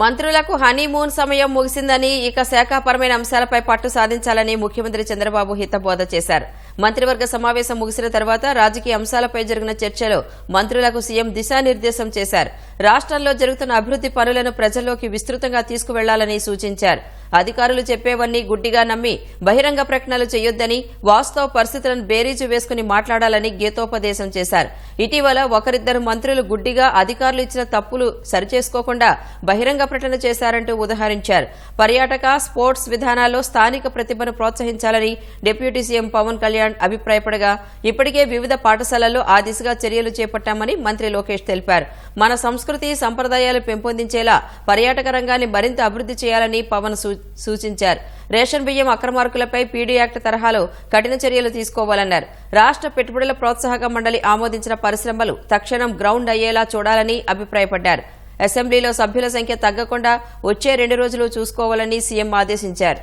మంత్రులకు హనీమూన్ సమయం ముగిసిందని ఇక శాఖాపరమైన అంశాలపై పట్టు సాధించాలని ముఖ్యమంత్రి చంద్రబాబు హితబోధ చేశారు. మంత్రివర్గ సమావేశం ముగిసిన తర్వాత రాజకీయ అంశాలపై జరిగిన చర్చలో మంత్రులకు సీఎం దిశానిర్దేశం చేశారు. రాష్ట్రంలో జరుగుతున్న అభివృద్ది పనులను ప్రజల్లోకి విస్తృతంగా తీసుకువెళ్ళాలని సూచించారు. అధికారులు చెప్పేవన్నీ గుడ్డిగా నమ్మి బహిరంగ ప్రకటనలు చేయొద్దని వాస్తవ పరిస్థితులను బేరీజు వేసుకుని మాట్లాడాలని గీతోపదేశం చేశారు. ఇటీవల ఒకరిద్దరు మంత్రులు గుడ్డిగా అధికారులు ఇచ్చిన తప్పులు సరిచేసుకోకుండా బహిరంగ ప్రకటన చేశారంటూ ఉదహరించారు. పర్యాటక స్పోర్ట్స్ విధానాల్లో స్థానిక ప్రతిభను ప్రోత్సహించాలని డిప్యూటీ సీఎం పవన్ కళ్యాణ్ అభిప్రాయపడగా ఇప్పటికే వివిధ పాఠశాలల్లో ఆ దిశగా చర్యలు చేపట్టామని మంత్రి లోకేష్ తెలిపారు. మన సంస్కృతి సంప్రదాయాలు పెంపొందించేలా పర్యాటక రంగాన్ని మరింత అభివృద్ధి చేయాలని పవన్ సూచించారు. రేషన్ బియ్యం అక్రమార్కులపై పీడీ యాక్ట్ తరహాలో కఠిన చర్యలు తీసుకోవాలన్నారు. రాష్ట్ర పెట్టుబడుల ప్రోత్సాహక మండలి ఆమోదించిన పరిశ్రమలు తక్షణం గ్రౌండ్ అయ్యేలా చూడాలని అభిప్రాయపడ్డారు. అసెంబ్లీలో సభ్యుల సంఖ్య తగ్గకుండా వచ్చే రెండు రోజులు చూసుకోవాలని సీఎం ఆదేశించారు.